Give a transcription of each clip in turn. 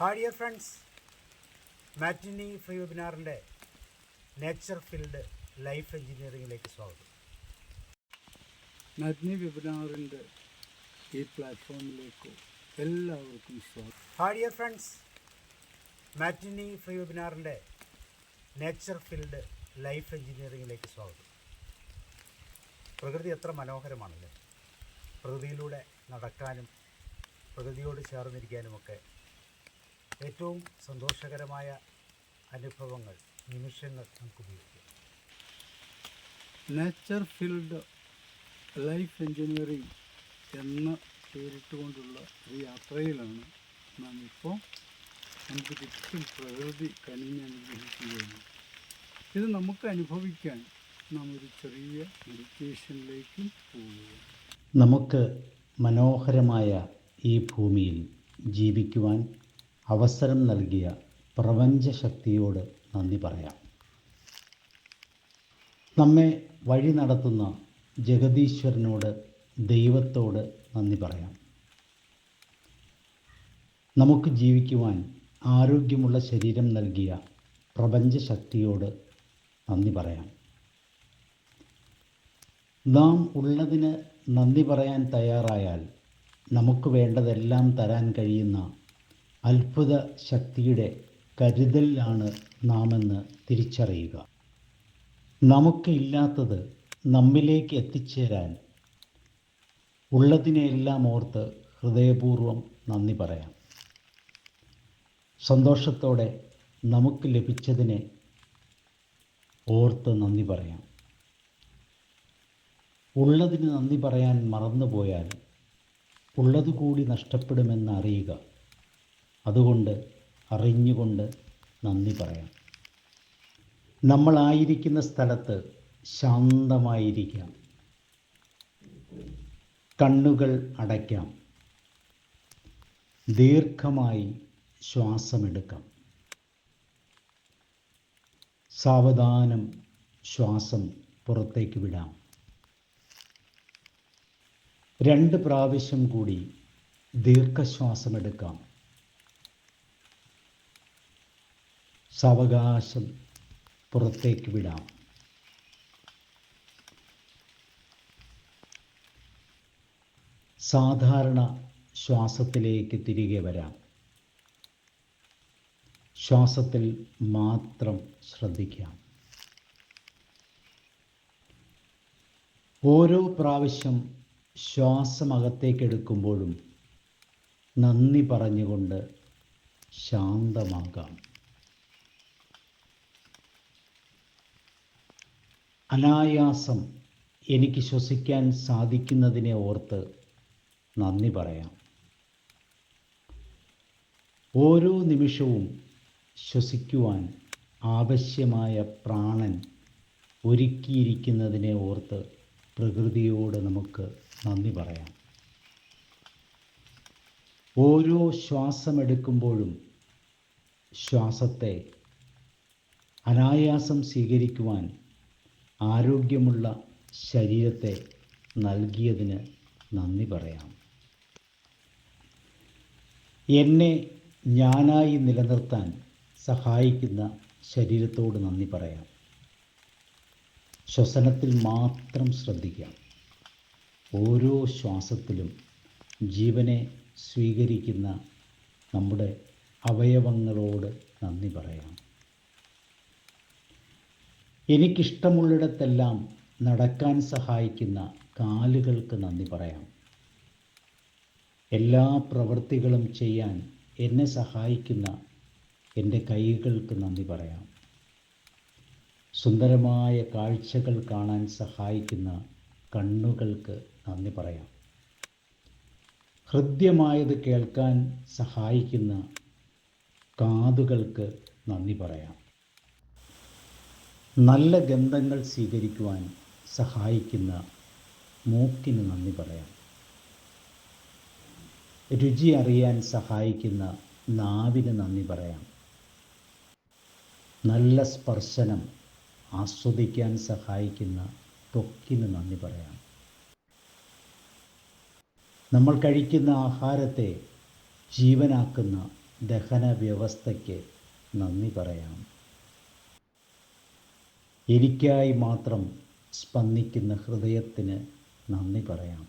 Hi dear friends. Matinee free വെബിനാറിന്റെ nature field life എഞ്ചിനീയറിംഗിലേക്ക് സ്വാഗതം. Matinee വെബിനാറിന്റെ ഈ പ്ലാറ്റ്ഫോമിലേക്ക് എല്ലാവർക്കും സ്വാഗതം. Hi dear friends. Matinee free വെബിനാറിന്റെ nature field life എഞ്ചിനീയറിംഗിലേക്ക് സ്വാഗതം. പ്രകൃതി എത്ര മനോഹരമാണല്ലേ. പ്രകൃതിയിലൂടെ നടക്കാനും പ്രകൃതിയോട് ചേർന്നിരിക്കാനുമൊക്കെ ഏറ്റവും സന്തോഷകരമായ അനുഭവങ്ങൾ നിമിഷങ്ങൾ നമുക്ക് ഉപയോഗിക്കാം നേച്ചർ ഫീൽഡ് ലൈഫ് എൻജിനീയറിംഗ് എന്ന പേരിട്ടുകൊണ്ടുള്ള ഒരു യാത്രയിലാണ് നാം ഇപ്പോൾ നമുക്ക് ചുറ്റും പ്രകൃതി കനിഞ്ഞ് അനുഗ്രഹിക്കുകയാണ്. ഇത് നമുക്ക് അനുഭവിക്കാൻ നാം ഒരു ചെറിയ മെഡിറ്റേഷനിലേക്കും പോവുകയാണ്. നമുക്ക് മനോഹരമായ ഈ ഭൂമിയിൽ ജീവിക്കുവാൻ അവസരം നൽകിയ പ്രപഞ്ചശക്തിയോട് നന്ദി പറയാം. നമ്മെ വഴി നടത്തുന്ന ജഗദീശ്വരനോട് ദൈവത്തോട് നന്ദി പറയാം. നമുക്ക് ജീവിക്കുവാൻ ആരോഗ്യമുള്ള ശരീരം നൽകിയ പ്രപഞ്ചശക്തിയോട് നന്ദി പറയാം. നാം ഉള്ളതിന് നന്ദി പറയാൻ തയ്യാറായാൽ നമുക്ക് വേണ്ടതെല്ലാം തരാൻ കഴിയുന്ന അത്ഭുത ശക്തിയുടെ കരുതലിലാണ് നാമെന്ന് തിരിച്ചറിയുക. നമുക്ക് ഇല്ലാത്തത് നമ്മിലേക്ക് എത്തിച്ചേരാൻ ഉള്ളതിനെല്ലാം ഓർത്ത് ഹൃദയപൂർവം നന്ദി പറയാം. സന്തോഷത്തോടെ നമുക്ക് ലഭിച്ചതിനെ ഓർത്ത് നന്ദി പറയാം. ഉള്ളതിന് നന്ദി പറയാൻ മറന്നുപോയാൽ ഉള്ളത് കൂടി നഷ്ടപ്പെടുമെന്ന് അറിയുക. അതുകൊണ്ട് അറിഞ്ഞുകൊണ്ട് നന്ദി പറയാം. നമ്മളായിരിക്കുന്ന സ്ഥലത്ത് ശാന്തമായിരിക്കാം. കണ്ണുകൾ അടയ്ക്കാം. ദീർഘമായി ശ്വാസമെടുക്കാം. സാവധാനം ശ്വാസം പുറത്തേക്ക് വിടാം. രണ്ട് പ്രാവശ്യം കൂടി ദീർഘശ്വാസമെടുക്കാം. സാവകാശം പുറത്തേക്ക് വിടാം. സാധാരണ ശ്വാസത്തിലേക്ക് തിരികെ വരാം. ശ്വാസത്തിൽ മാത്രം ശ്രദ്ധിക്കാം. ഓരോ പ്രാവശ്യം ശ്വാസം അകത്തേക്കെടുക്കുമ്പോഴും നന്ദി പറഞ്ഞുകൊണ്ട് ശാന്തമാകാം. അനായാസം എനിക്ക് ശ്വസിക്കാൻ സാധിക്കുന്നതിനെ ഓർത്ത് നന്ദി പറയാം. ഓരോ നിമിഷവും ശ്വസിക്കുവാൻ ആവശ്യമായ പ്രാണൻ ഒരുക്കിയിരിക്കുന്നതിനെ ഓർത്ത് പ്രകൃതിയോട് നമുക്ക് നന്ദി പറയാം. ഓരോ ശ്വാസമെടുക്കുമ്പോഴും ശ്വാസത്തെ അനായാസം സ്വീകരിക്കുവാൻ ആരോഗ്യമുള്ള ശരീരത്തെ നൽകിയതിന് നന്ദി പറയാം. എന്നെ ഞാനായി നിലനിർത്താൻ സഹായിക്കുന്ന ശരീരത്തോട് നന്ദി പറയാം. ശ്വസനത്തിൽ മാത്രം ശ്രദ്ധിക്കാം ഓരോ ശ്വാസത്തിലും ജീവനെ സ്വീകരിക്കുന്ന നമ്മുടെ അവയവങ്ങളോട് നന്ദി പറയാം. എനിക്കിഷ്ടമുള്ളിടത്തെല്ലാം നടക്കാൻ സഹായിക്കുന്ന കാലുകൾക്ക് നന്ദി പറയാം. എല്ലാ പ്രവൃത്തികളും ചെയ്യാൻ എന്നെ സഹായിക്കുന്ന എന്റെ കൈകൾക്ക് നന്ദി പറയാം. സുന്ദരമായ കാഴ്ചകൾ കാണാൻ സഹായിക്കുന്ന കണ്ണുകൾക്ക് നന്ദി പറയാം. ഹൃദ്യമായത് കേൾക്കാൻ സഹായിക്കുന്ന കാതുകൾക്ക് നന്ദി പറയാം. നല്ല ഗന്ധങ്ങൾ സ്വീകരിക്കുവാൻ സഹായിക്കുന്ന മൂക്കിന് നന്ദി പറയാം. രുചി അറിയാൻ സഹായിക്കുന്ന നാവിന് നന്ദി പറയാം. നല്ല സ്പർശനം ആസ്വദിക്കാൻ സഹായിക്കുന്ന ത്വക്കിന് നന്ദി പറയാം. നമ്മൾ കഴിക്കുന്ന ആഹാരത്തെ ജീവനാക്കുന്ന ദഹന വ്യവസ്ഥയ്ക്ക് നന്ദി പറയാം. എനിക്കായി മാത്രം സ്പന്ദിക്കുന്ന ഹൃദയത്തിന് നന്ദി പറയാം.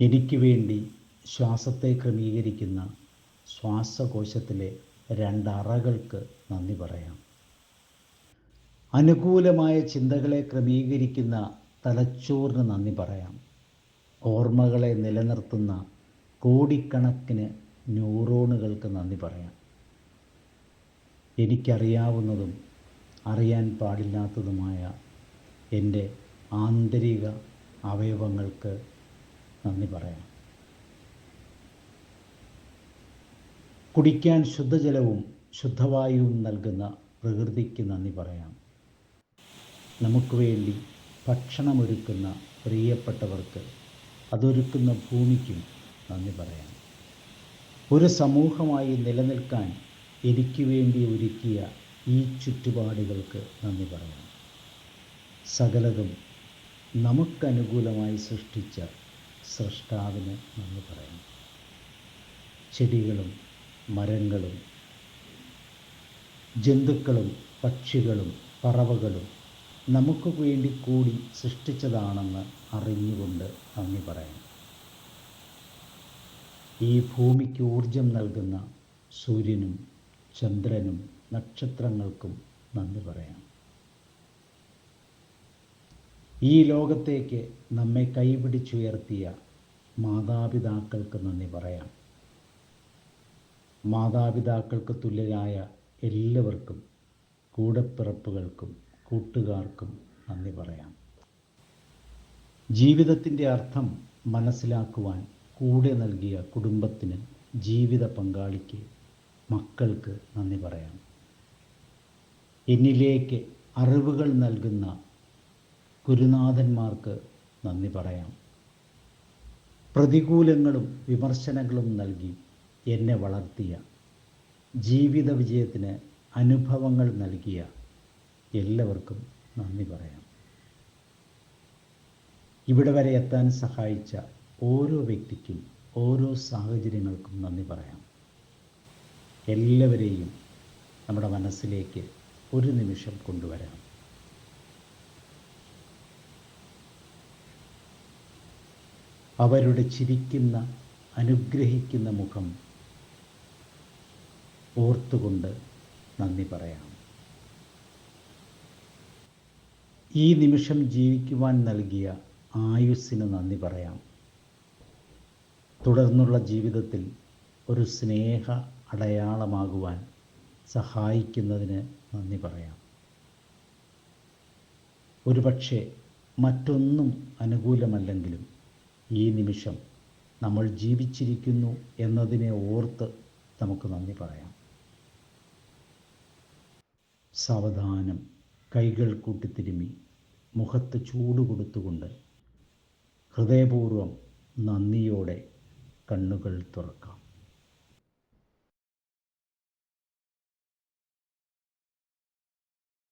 എനിക്ക് വേണ്ടി ശ്വാസത്തെ ക്രമീകരിക്കുന്ന ശ്വാസകോശത്തിലെ രണ്ടറകൾക്ക് നന്ദി പറയാം. അനുകൂലമായ ചിന്തകളെ ക്രമീകരിക്കുന്ന തലച്ചോറിന് നന്ദി പറയാം. ഓർമ്മകളെ നിലനിർത്തുന്ന കോടിക്കണക്കിന് ന്യൂറോണുകൾക്ക് നന്ദി പറയാം. എനിക്കറിയാവുന്നതും അറിയാൻ പാടില്ലാത്തതുമായ എന്റെ ആന്തരിക അവയവങ്ങൾക്ക് നന്ദി പറയാം. കുടിക്കാൻ ശുദ്ധജലവും ശുദ്ധവായുവും നൽകുന്ന പ്രകൃതിക്ക് നന്ദി പറയാം. നമുക്ക് വേണ്ടി ഭക്ഷണമൊരുക്കുന്ന പ്രിയപ്പെട്ടവർക്ക് അതൊരുക്കുന്ന ഭൂമിക്കും നന്ദി പറയാം. ഒരു സമൂഹമായി നിലനിൽക്കാൻ എനിക്ക് വേണ്ടി ഒരുക്കിയ ഈ ചുറ്റുപാടുകൾക്ക് നന്ദി പറയാം സകലതും നമുക്കനുകൂലമായി സൃഷ്ടിച്ച സൃഷ്ടാവിന് നന്ദി പറയാം ചെടികളും മരങ്ങളും ജന്തുക്കളും പക്ഷികളും പറവകളും നമുക്ക് വേണ്ടി കൂടി സൃഷ്ടിച്ചതാണെന്ന് അറിഞ്ഞുകൊണ്ട് നന്ദി പറയാം ഈ ഭൂമിക്ക് ഊർജം നൽകുന്ന സൂര്യനും ചന്ദ്രനും നക്ഷത്രങ്ങൾക്കും നന്ദി പറയാം. ഈ ലോകത്തേക്ക് നമ്മെ കൈപിടിച്ചുയർത്തിയ മാതാപിതാക്കൾക്ക് നന്ദി പറയാം. മാതാപിതാക്കൾക്ക് തുല്യരായ എല്ലാവർക്കും കൂടപ്പിറപ്പുകൾക്കും കൂട്ടുകാർക്കും നന്ദി പറയാം. ജീവിതത്തിന്റെ അർത്ഥം മനസ്സിലാക്കുവാൻ കൂടെ നൽകിയ കുടുംബത്തിന് ജീവിത പങ്കാളിക്ക് മക്കൾക്ക് നന്ദി പറയാം. എന്നിലേക്ക് അറിവുകൾ നൽകുന്ന ഗുരുനാഥന്മാർക്ക് നന്ദി പറയാം. പ്രതികൂലങ്ങളും വിമർശനങ്ങളും നൽകി എന്നെ വളർത്തിയ ജീവിത വിജയത്തിന് അനുഭവങ്ങൾ നൽകിയ എല്ലാവർക്കും നന്ദി പറയാം. ഇവിടെ വരെ എത്താൻ സഹായിച്ച ഓരോ വ്യക്തിക്കും ഓരോ സാഹചര്യങ്ങൾക്കും നന്ദി പറയാം. എല്ലാവരെയും നമ്മുടെ മനസ്സിലേക്ക് ഒരു നിമിഷം കൊണ്ടുവരാം. അവരുടെ ചിരിക്കുന്ന അനുഗ്രഹിക്കുന്ന മുഖം ഓർത്തുകൊണ്ട് നന്ദി പറയാം. ഈ നിമിഷം ജീവിക്കുവാൻ നൽകിയ ആയുസ്സിന് നന്ദി പറയാം. തുടർന്നുള്ള ജീവിതത്തിൽ ഒരു സ്നേഹ അടയാളമാകുവാൻ സഹായിക്കുന്നതിന് നന്ദി പറയാം. ഒരുപക്ഷെ മറ്റൊന്നും അനുകൂലമല്ലെങ്കിലും ഈ നിമിഷം നമ്മൾ ജീവിച്ചിരിക്കുന്നു എന്നതിനെ ഓർത്ത് നമുക്ക് നന്ദി പറയാം. സാവധാനം കൈകൾ കൂട്ടിത്തിരുമി മുഖത്ത് ചൂട് കൊടുത്തുകൊണ്ട് ഹൃദയപൂർവം നന്ദിയോടെ കണ്ണുകൾ തുറക്കാം.